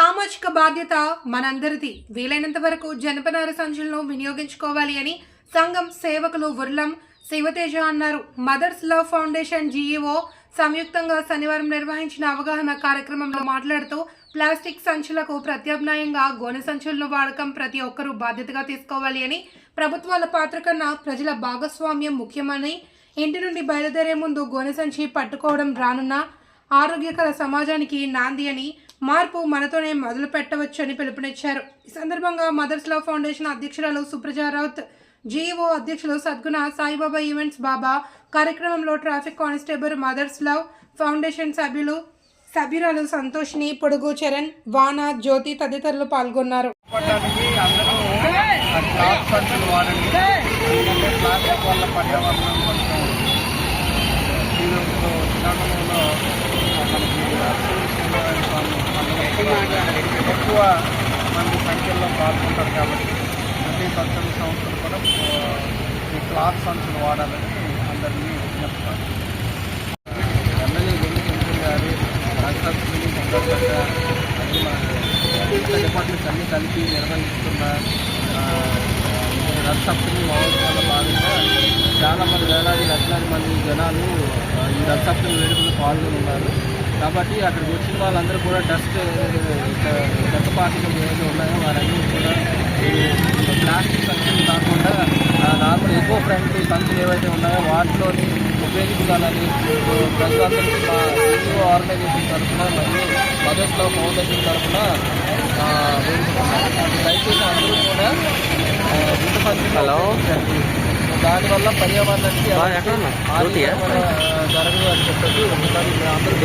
సామాజిక బాధ్యత మనందరిది. వీలైనంత వరకు జనపనార సంచులను వినియోగించుకోవాలి అని సంఘం సేవకులు ఉర్లం శివతేజ అన్నారు. మదర్స్ లవ్ ఫౌండేషన్ జీఈఓ సంయుక్తంగా శనివారం నిర్వహించిన అవగాహన కార్యక్రమంలో మాట్లాడుతూ ప్లాస్టిక్ సంచులకు ప్రత్యామ్నాయంగా గోనె సంచులను వాడకం ప్రతి ఒక్కరూ బాధ్యతగా తీసుకోవాలి అని ప్రభుత్వాల పాత్ర కన్నా ప్రజల భాగస్వామ్యం ముఖ్యమని ఇంటి నుండి బయలుదేరే ముందు గోనె సంచి పట్టుకోవడం రానున్న ఆరోగ్యకర సమాజానికి నాంది అని మార్పు మనతోనే మొదలు పెట్టవచ్చని పిలుపునిచ్చారు. ఈ సందర్భంగా మదర్స్ లవ్ ఫౌండేషన్ అధ్యక్షురాలు సుప్రజా రౌత్ జీఈఓ అధ్యక్షులు సద్గుణ సాయిబాబా ఈవెంట్స్ బాబా కార్యక్రమంలో traffic constable Mothers Love Foundation సభ్యులు సభ్యురాలు సంతోష్ని పొడుగు చరణ్ వాన జ్యోతి తదితరులు పాల్గొన్నారు. పట్టడానికి ఎక్కువ మంది సంఖ్యలో పాల్గొంటారు కాబట్టి ప్రతి పద్దెనిమిది సంస్థలు కూడా ఈ క్లాత్ సంచులు వాడాలని అందరినీ విజ్ఞప్తారు ఎమ్మెల్యే గురించి వెంకయ్య గారు రాష్ట్రపతిని సందర్భంగా అన్ని మన డిపార్ట్మెంట్స్ అన్ని కలిపి నిర్వహిస్తున్న రథసప్తమి మహోత్సవాల భాగంగా చాలా మంది వేలాది లక్షలాది మంది జనాలు ఈ రథసప్తమి వేడుకలు పాల్గొని ఉన్నారు కాబట్టి అక్కడికి వచ్చిన వాళ్ళందరూ కూడా డస్ట్ చెత్త పార్టికలు ఏవైతే ఉన్నాయో వారన్నీ కూడా ప్లాస్టిక్ సంచులు కాకుండా నార్మల్ ఎకో ఫ్రెండ్లీ సంచులు ఏవైతే ఉన్నాయో వాటిలోని ఉపయోగించాలని ప్రజలందరికీ మా ఎన్జిఓ ఆర్గనైజేషన్ తరఫున మరియు మదర్స్ లవ్ ఫౌండేషన్ తరఫున దయచేసి అందరూ కూడా గుడ్డ సంచులు హలో. దానివల్ల పర్యావరణానికి? జరగదు అని చెప్పేసి ఒకసారి అందరూ.